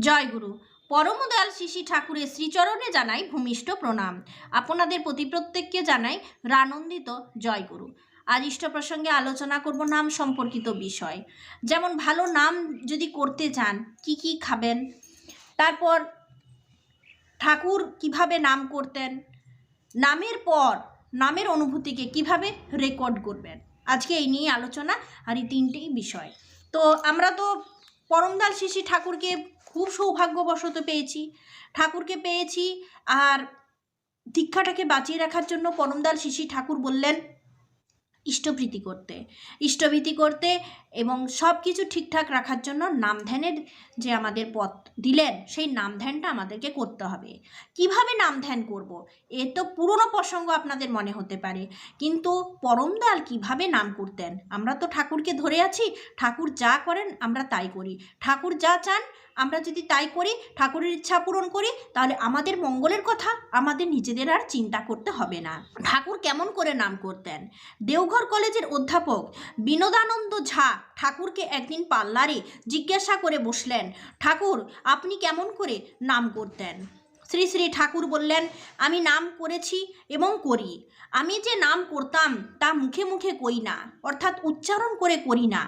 জয় গুরু। পরমদয়াল শিশি ঠাকুরের শ্রীচরণে জানাই ভূমিষ্ঠ প্রণাম। আপনাদের প্রতি প্রত্যেককে জানাই রানন্দিত জয় গুরু। আজ ইষ্ট প্রসঙ্গে আলোচনা করব নাম সম্পর্কিত বিষয়। যেমন, ভালো নাম যদি করতে চান, কি কি খাবেন? তারপর, ঠাকুর কীভাবে নাম করতেন? নামের পর, নামের অনুভূতিকে কীভাবে রেকর্ড করবেন? আজকে এই নিয়ে আলোচনা আর এই তিনটেই বিষয়। তো, আমরা তো পরমদাল শিশি ঠাকুরকে খুব সৌভাগ্যবশত পেয়েছি। ঠাকুরকে পেয়েছি আর দীক্ষাটাকে বাঁচিয়ে রাখার জন্য পরমদাল শিশি ঠাকুর বললেন ইষ্টপ্রীতি করতে। ইষ্টভীতি করতে এবং সব কিছু ঠিকঠাক রাখার জন্য নাম ধ্যানের যে আমাদের পথ দিলেন, সেই নাম ধ্যানটা আমাদেরকে করতে হবে। কীভাবে নাম ধ্যান করব। এ তো পুরনো প্রসঙ্গ আপনাদের মনে হতে পারে। কিন্তু পরমদাল কীভাবে নাম করতেন? আমরা তো ঠাকুরকে ধরে আছি, ঠাকুর যা করেন আমরা তাই করি। ঠাকুর যা চান আমরা যদি তাই করি, ঠাকুরের ইচ্ছা পূরণ করি, তাহলে আমাদের মঙ্গলের কথা আমাদের নিজেদের আর চিন্তা করতে হবে না। ঠাকুর কেমন করে নাম করতেন? দেওঘর কলেজের অধ্যাপক বিনোদানন্দ ঝা ঠাকুরকে একদিন পাল্লারে জিজ্ঞাসা করে বসলেন, ঠাকুর, আপনি কেমন করে নাম করতেন? শ্রী শ্রী ঠাকুর বললেন, আমি নাম করেছি এবং করি। আমি যে নাম করতাম তা মুখে মুখে কই না, অর্থাৎ উচ্চারণ করে করি না।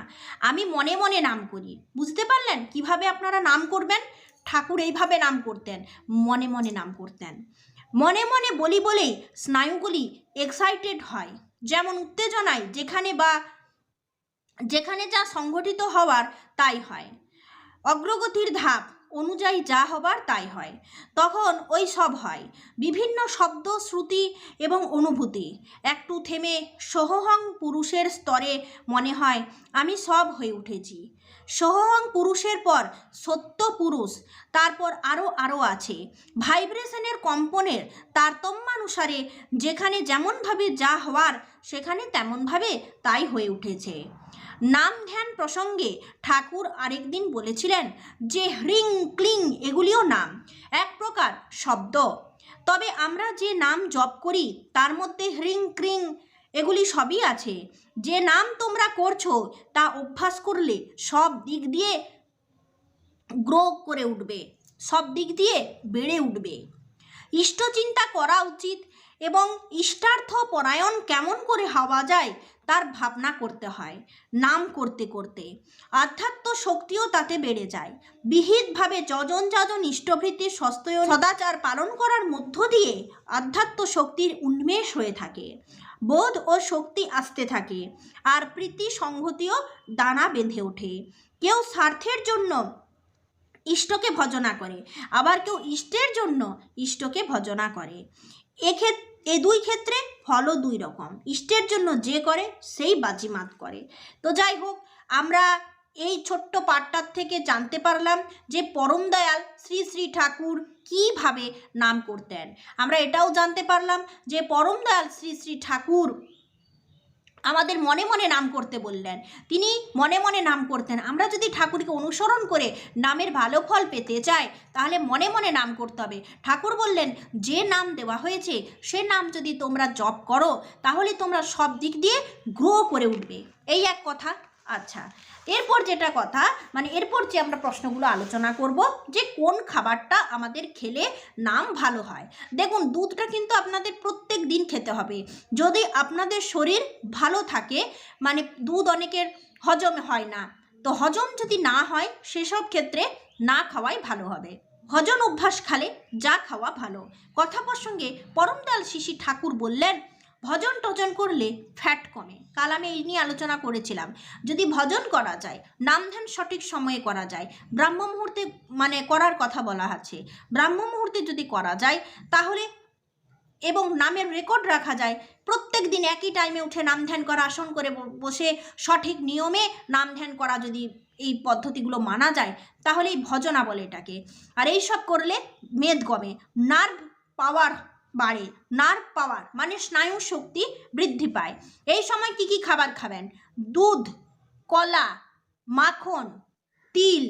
আমি মনে মনে নাম করি। বুঝতে পারলেন কীভাবে আপনারা নাম করবেন? ঠাকুর এইভাবে নাম করতেন, মনে মনে নাম করতেন। মনে মনে বলি বলেই স্নায়ুগুলি এক্সাইটেড হয়, যেমন উত্তেজনায় যেখানে বা যেখানে যা সংগঠিত হওয়ার তাই হয়। অগ্রগতির ধাপ অনুযায়ী যা হবার তাই হয়। তখন ওই সব হয়। বিভিন্ন শব্দ, শ্রুতি এবং অনুভূতি। একটু থেমে সোহং পুরুষের স্তরে মনে হয়, আমি সব হয়ে উঠেছি। সোহং পুরুষের পর সত্য পুরুষ, তারপর আরও আরও আছে। ভাইব্রেশনের কম্পনের তারতম্যানুসারে যেখানে যেমনভাবে যা হওয়ার, সেখানে তেমনভাবে তাই হয়ে উঠেছে। নাম ধ্যান প্রসঙ্গে ঠাকুর আরেকদিন বলেছিলেন যে হ্রিং ক্লিং এগুলিও নাম, এক প্রকার শব্দ। তবে আমরা যে নাম জপ করি, তার মধ্যে হ্রিং ক্রিং এগুলি সবই আছে। যে নাম তোমরা করছ, তা অভ্যাস করলে সব দিক দিয়ে গ্রো করে উঠবে, সব দিক দিয়ে বেড়ে উঠবে। ইষ্টচিন্তা করা উচিত এবং ইষ্টার্থ পরায়ণ কেমন করে হওয়া যায় তার ভাবনা করতে হয়, নাম করতে করতে। আধ্যাত্ম শক্তিও তাতে বেড়ে যায়। বিহিতভাবে যজন যজন ইষ্টভৃতির সস্তয় সদাচার পালন করার মধ্য দিয়ে আধ্যাত্ম শক্তির উন্মেষ হয়ে থাকে, বোধ ও শক্তি আসতে থাকে, আর প্রীতি সংহতিও দানা বেঁধে ওঠে। কেউ স্বার্থের জন্য ইষ্টকে ভজনা করে, আবার কেউ ইষ্টের জন্য ইষ্টকে ভজনা করে। এক্ষেত্রে এ দুই ক্ষেত্রে ফলও দুই রকম। ইষ্টের জন্য যে করে, সেই বাজিমাত করে। তো যাই হোক, আমরা এই ছোট্ট পাঠটার থেকে জানতে পারলাম যে পরম দয়াল শ্রী শ্রী ঠাকুর কীভাবে নাম করতেন। আমরা এটাও জানতে পারলাম যে পরম দয়াল শ্রী শ্রী ঠাকুর আমাদের মনে মনে নাম করতে বললেন। তিনি মনে মনে নাম করতেন। আমরা যদি ঠাকুরকে অনুসরণ করে নামের ভালো ফল পেতে চাই, তাহলে মনে মনে নাম করতে হবে। ঠাকুর বললেন, যে নাম দেওয়া হয়েছে, সে নাম যদি তোমরা জপ করো, তাহলে তোমরা সব দিক দিয়ে গ্রো করে উঠবে। এই এক কথা। আচ্ছা এরপর যেটা কথা মানে এরপর যে আমরা প্রশ্নগুলো আলোচনা করব, যে কোন খাবারটা আমাদের খেলে নাম ভালো হয়। দেখুন, দুধটা কিন্তু আপনাদের প্রত্যেক দিন খেতে হবে। যদি আপনাদের শরীর ভালো থাকে মানে দুধ অনেকের হজম হয় না, তো হজম যদি না হয়, সেসব ক্ষেত্রে না খাওয়াই ভালো হবে। হজম অভ্যাস খালে যা খাওয়া ভালো। কথা প্রসঙ্গে পরমদাল শিশি ঠাকুর বললেন ভজন টজন করলে ফ্যাট কমে। কাল আমি এই নিয়ে আলোচনা করেছিলাম। যদি ভজন করা যায়, নাম ধ্যান সঠিক সময়ে করা যায়, ব্রাহ্ম মুহূর্তে মানে করার কথা বলা আছে। ব্রাহ্ম মুহূর্তে যদি করা যায়, তাহলে এবং নামের রেকর্ড রাখা যায়, প্রত্যেক দিন একই টাইমে উঠে নাম ধ্যান করা, আসন করে বসে সঠিক নিয়মে নাম ধ্যান করা যদি এই পদ্ধতিগুলো মানা যায় তাহলে এই ভজনা বলে এটাকে আর এই সব করলে মেদ কমে। নার্ভ পাওয়ার বাড়ে। নার্ভ পাওয়ার মানে স্নায়ু শক্তি বৃদ্ধি পায়। এই সময় কি কি খাবার খাবেন? দুধ, কলা, মাখন, তিল,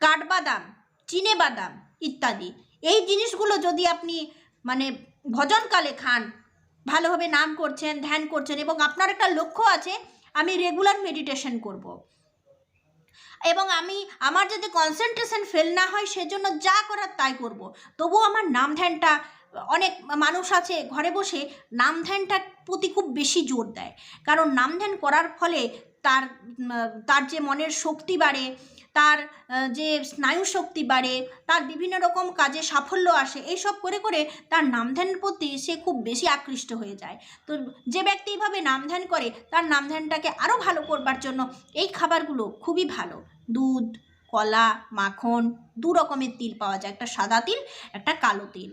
কাঠবাদাম চিনে বাদাম ইত্যাদি। এই জিনিসগুলো যদি আপনি মানে ভজনকালে খান, ভালোভাবে নাম করছেন, ধ্যান করছেন এবং আপনার একটা লক্ষ্য আছে, আমি রেগুলার মেডিটেশন করব। এবং আমি, আমার যাতে কনসেন্ট্রেশন ফেল না হয়, সেজন্য যা করার তাই করব। তবুও আমার নাম ধ্যানটা অনেক মানুষ আছে ঘরে বসে নাম ধ্যানটার প্রতি খুব বেশি জোর দেয়। কারণ নাম ধ্যান করার ফলে তার তার যে মনের শক্তি বাড়ে, তার যে স্নায়ু শক্তি বাড়ে, তার বিভিন্ন রকম কাজে সাফল্য আসে, এইসব করে করে তার নাম ধ্যানের প্রতি সে খুব বেশি আকৃষ্ট হয়ে যায়। তো যে ব্যক্তি এইভাবে নাম ধ্যান করে, তার নাম ধ্যানটাকে আরও ভালো করবার জন্য এই খাবারগুলো খুবই ভালো। দুধ, কলা, মাখন, দু রকমের তিল পাওয়া যায়, একটা সাদা তিল, একটা কালো তিল।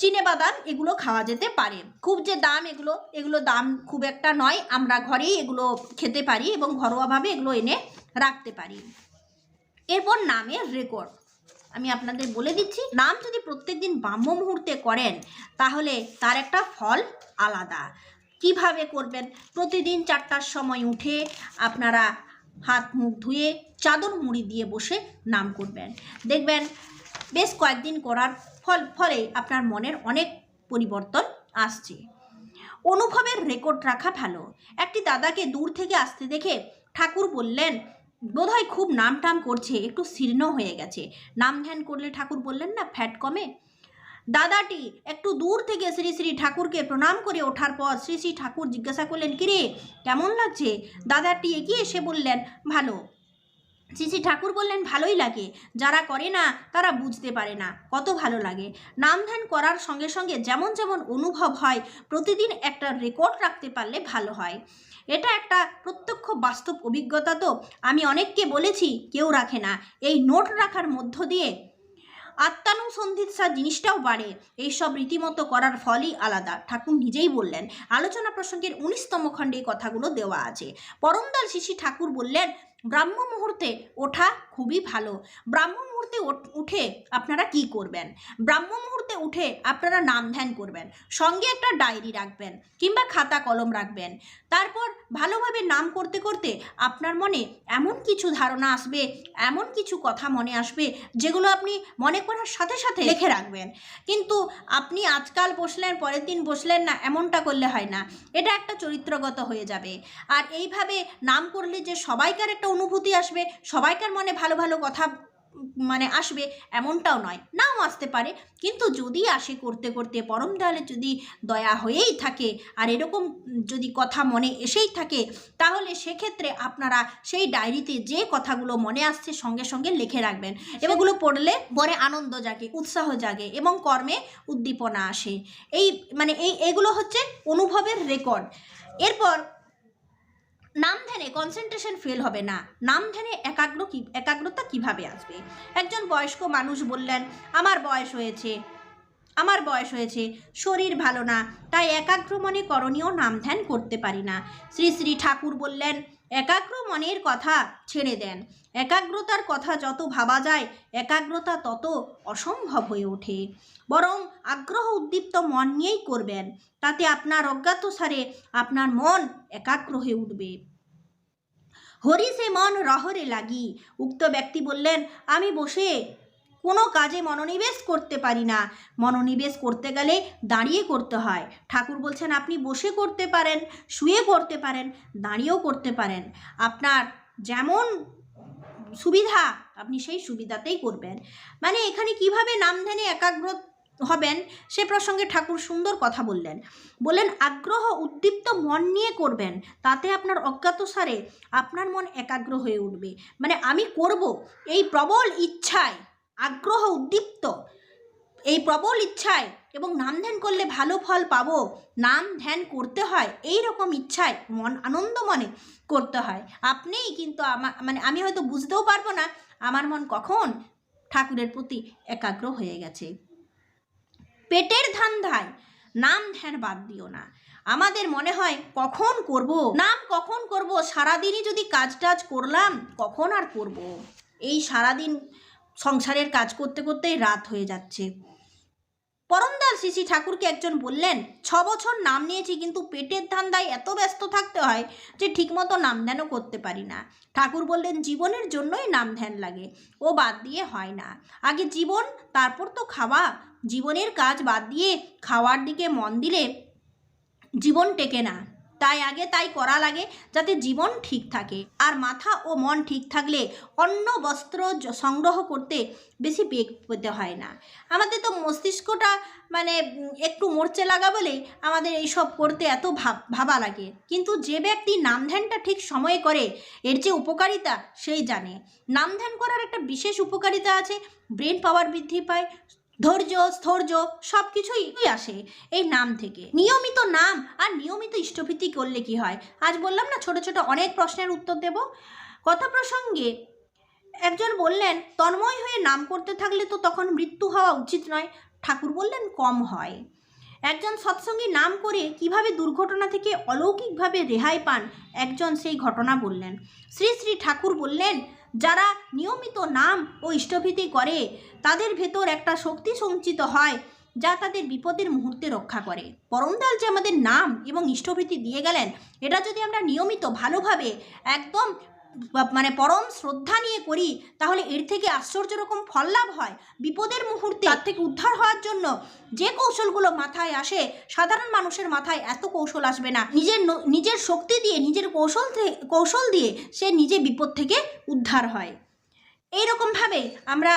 চিনে বাদাম, এগুলো খাওয়া যেতে পারে। খুব যে দাম এগুলো এগুলো দাম খুব একটা নয়। আমরা ঘরেই এগুলো খেতে পারি এবং ঘরোয়াভাবে এগুলো এনে রাখতে পারি। এরপর নামের রেকর্ড আমি আপনাদের বলে দিচ্ছি, নাম যদি প্রত্যেকদিন ব্রাহ্ম মুহূর্তে করেন, তাহলে তার একটা ফল আলাদা। কীভাবে করবেন? প্রতিদিন চারটার সময় উঠে আপনারা হাত মুখ ধুয়ে চাদর মুড়ি দিয়ে বসে নাম করবেন। দেখবেন বেশ কয়েকদিন করার ফল, ফলে আপনার মনের অনেক পরিবর্তন আসছে। অনুভবের রেকর্ড রাখা ভালো। একটি দাদাকে দূর থেকে আসতে দেখে ঠাকুর বললেন, বোধহয় খুব নাম টাম করছে, একটু শীর্ণ হয়ে গেছে। নাম ধ্যান করলে ঠাকুর বললেন, না, ফ্যাট কমে? দাদাটি, একটু দূর থেকে শ্রী শ্রী ঠাকুরকে প্রণাম করে ওঠার পর শ্রী শ্রী ঠাকুর জিজ্ঞাসা করলেন, কিরে, কেমন লাগছে? দাদাটি এগিয়ে এসে বললেন, ভালো। শ্রী ঠাকুর বললেন, ভালোই লাগে। যারা করে না, তারা বুঝতে পারে না। কত ভালো লাগে। নাম ধ্যান করার সঙ্গে সঙ্গে যেমন যেমন অনুভব হয়, প্রতিদিন একটা রেকর্ড রাখতে পারলে ভালো হয়। এটা একটা প্রত্যক্ষ বাস্তব অভিজ্ঞতা তো। আমি অনেককে বলেছি, কেউ রাখে না। এই নোট রাখার মধ্য দিয়ে আত্মানুসন্ধিৎসা জিনিসটাও বাড়ে। এইসব রীতিমতো করার ফলই আলাদা। ঠাকুর নিজেই বললেন, আলোচনা প্রসঙ্গের উনিশতম খণ্ডে কথাগুলো দেওয়া আছে। পরমদাল শিশি ঠাকুর বললেন ব্রাহ্ম মুহূর্তে ওঠা খুবই ভালো। ব্রাহ্ম মুহূর্তে উঠে আপনারা কি করবেন? ব্রাহ্ম মুহূর্তে উঠে আপনারা নাম ধ্যান করবেন। সঙ্গে একটা ডায়েরি রাখবেন কিংবা খাতা কলম রাখবেন। তারপর ভালোভাবে নাম করতে করতে আপনার মনে এমন কিছু ধারণা আসবে, এমন কিছু কথা মনে আসবে, যেগুলো আপনি মনে করার সাথে সাথে লিখে রাখবেন। কিন্তু আপনি আজকাল বসলেন, পরের দিন বসলেন না, এমনটা করলে হয় না। এটা একটা চরিত্রগত হয়ে যাবে। আর এইভাবে নাম করলে যে সবাইকার একটা অনুভূতি আসবে, সবাইকার মনে ভালো ভালো কথা মানে আসবে এমনটাও নয়। নাও আসতে পারে। কিন্তু যদি আসে করতে করতে, পরম দয়ালে যদি দয়া হয়েই থাকে, আর এরকম যদি কথা মনে এসেই থাকে, তাহলে সেক্ষেত্রে আপনারা সেই ডায়েরিতে যে কথাগুলো মনে আসছে সঙ্গে সঙ্গে লিখে রাখবেন। এগুলো পড়লে পরে আনন্দ জাগে, উৎসাহ জাগে এবং কর্মে উদ্দীপনা আসে। এই মানে এই, এগুলো হচ্ছে অনুভবের রেকর্ড। এরপর নাম ধ্যানে কনসেন্ট্রেশন ফেল হবে না। নাম ধ্যানে একাগ্র কি, একাগ্রতা কীভাবে আসবে? একজন বয়স্ক মানুষ বললেন, আমার বয়স হয়েছে, আমার বয়স হয়েছে, শরীর ভালো না, তাই একাগ্র মনে করণীয় নাম ধ্যান করতে পারি না। শ্রী শ্রী ঠাকুর বললেন একাগ্র মনের কথা ছেড়ে দেন। একাগ্রতার কথা যত ভাবা যায়, একাগ্রতা তত অসম্ভব হয়ে ওঠে। বরং আগ্রহ উদ্দীপ্ত মন নিয়েই করবেন, তাতে আপনার অজ্ঞাতসারে আপনার মন একাগ্র হয়ে উঠবে। হরি সে মন রহরে লাগি। উক্ত ব্যক্তি বললেন, আমি বসে কোনো কাজে মনোনিবেশ করতে পারি না। মনোনিবেশ করতে গেলে দাঁড়িয়ে করতে হয়। ঠাকুর বলছেন, আপনি বসে করতে পারেন, শুয়ে করতে পারেন, দাঁড়িয়েও করতে পারেন। আপনার যেমন সুবিধা, আপনি সেই সুবিধাতেই করবেন। মানে এখানে কীভাবে নাম ধ্যানে একাগ্র হবেন, সে প্রসঙ্গে ঠাকুর সুন্দর কথা বললেন। বললেন, আগ্রহ উদ্দীপ্ত মন নিয়ে করবেন, তাতে আপনার অজ্ঞাতসারে আপনার মন একাগ্র হয়ে উঠবে। মানে আমি করব, এই প্রবল ইচ্ছায় আগ্রহ উদ্দীপ্ত। এই প্রবল ইচ্ছায় এবং নাম ধ্যান করলে ভালো ফল পাবো, নাম ধ্যান করতে হয়, এই রকম ইচ্ছায় মন আনন্দ মনে করতে হয়। আপনিই কিন্তু আমা মানে আমি হয়তো বুঝতেও পারব না, আমার মন কখন ঠাকুরের প্রতি একাগ্র হয়ে গেছে। পেটের ধান্ধায় নাম ধ্যান বাদ দিও না। আমাদের মনে হয়, কখন করব? নাম কখন করব? সারাদিনই যদি কাজ টাজ করলাম, কখন আর করব? এই সারাদিন সংসারের কাজ করতে করতেই রাত হয়ে যাচ্ছে। পরমদাল শ্রী ঠাকুরকে একজন বললেন, ছ বছর নাম নিয়েছি, কিন্তু পেটের ধান্দায় এত ব্যস্ত থাকতে হয় যে ঠিকমতো নাম ধ্যানও করতে পারি না। ঠাকুর বললেন, জীবনের জন্যই নাম ধ্যান লাগে, ও বাদ দিয়ে হয় না। আগে জীবন, তারপর তো খাওয়া। জীবনের কাজ বাদ দিয়ে খাওয়ার দিকে মন দিলে জীবন টেকে না। তাই আগে তাই করা লাগে যাতে জীবন ঠিক থাকে। আর মাথা ও মন ঠিক থাকলে অন্য বস্ত্র সংগ্রহ করতে বেশি বেগ পেতে হয় না। আমাদের তো মস্তিষ্কটা মানে একটু মরচে লাগা বলে আমাদের এইসব করতে এত ভাব, ভাবা লাগে। কিন্তু যে ব্যক্তি নাম ধ্যানটা ঠিক সময়ে করে, এর যে উপকারিতা সেই জানে। নাম ধ্যান করার একটা বিশেষ উপকারিতা আছে, ব্রেন পাওয়ার বৃদ্ধি পায় ধৈর্য, স্থৈর্য সব কিছুই আসে এই নাম থেকে। নিয়মিত নাম আর নিয়মিত ইষ্টভীতি করলে কি হয়? আজ বললাম না, ছোট ছোট অনেক প্রশ্নের উত্তর দেব। কথা প্রসঙ্গে একজন বললেন, তন্ময় হয়ে নাম করতে থাকলে তো তখন মৃত্যু হওয়া উচিত নয়। ঠাকুর বললেন, কম হয়। একজন সৎসঙ্গী নাম করে কীভাবে দুর্ঘটনা থেকে অলৌকিকভাবে রেহাই পান? একজন সেই ঘটনা বললেন। শ্রী শ্রী ঠাকুর বললেন যারা নিয়মিত নাম ও ইষ্টভীতি করে, তাদের ভেতর একটা শক্তি সঞ্চিত হয়, যা তাদের বিপদের মুহূর্তে রক্ষা করে। পরমদাল যে আমাদের নাম এবং ইষ্টভীতি দিয়ে গেলেন, এটা যদি আমরা নিয়মিত ভালোভাবে একদম মানে পরম শ্রদ্ধা নিয়ে করি, তাহলে এর থেকে আশ্চর্য রকম ফল লাভ হয়। বিপদের মুহূর্তে তার থেকে উদ্ধার হওয়ার জন্য যে কৌশলগুলো মাথায় আসে, সাধারণ মানুষের মাথায় এত কৌশল আসবে না। নিজের নিজের শক্তি দিয়ে, নিজের কৌশল কৌশল দিয়ে সে নিজে বিপদ থেকে উদ্ধার হয়। এই এইরকমভাবে আমরা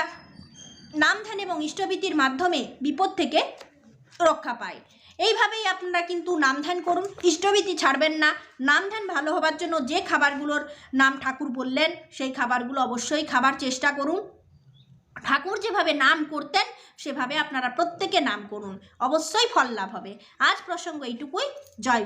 নাম ধ্যান এবং ইষ্টভীতির মাধ্যমে বিপদ থেকে রক্ষা পাই। এইভাবেই আপনারা কিন্তু নামধ্যান করুন। ইষ্টভীতি ছাড়বেন না। নামধ্যান ভালো হবার জন্য যে খাবারগুলোর নাম ঠাকুর বললেন, সেই খাবারগুলো অবশ্যই খাবার চেষ্টা করুন। ঠাকুর যেভাবে নাম করতেন, সেভাবে আপনারা প্রত্যেকে নাম করুন। অবশ্যই ফল লাভ হবে। আজ প্রসঙ্গ এইটুকুই। জয়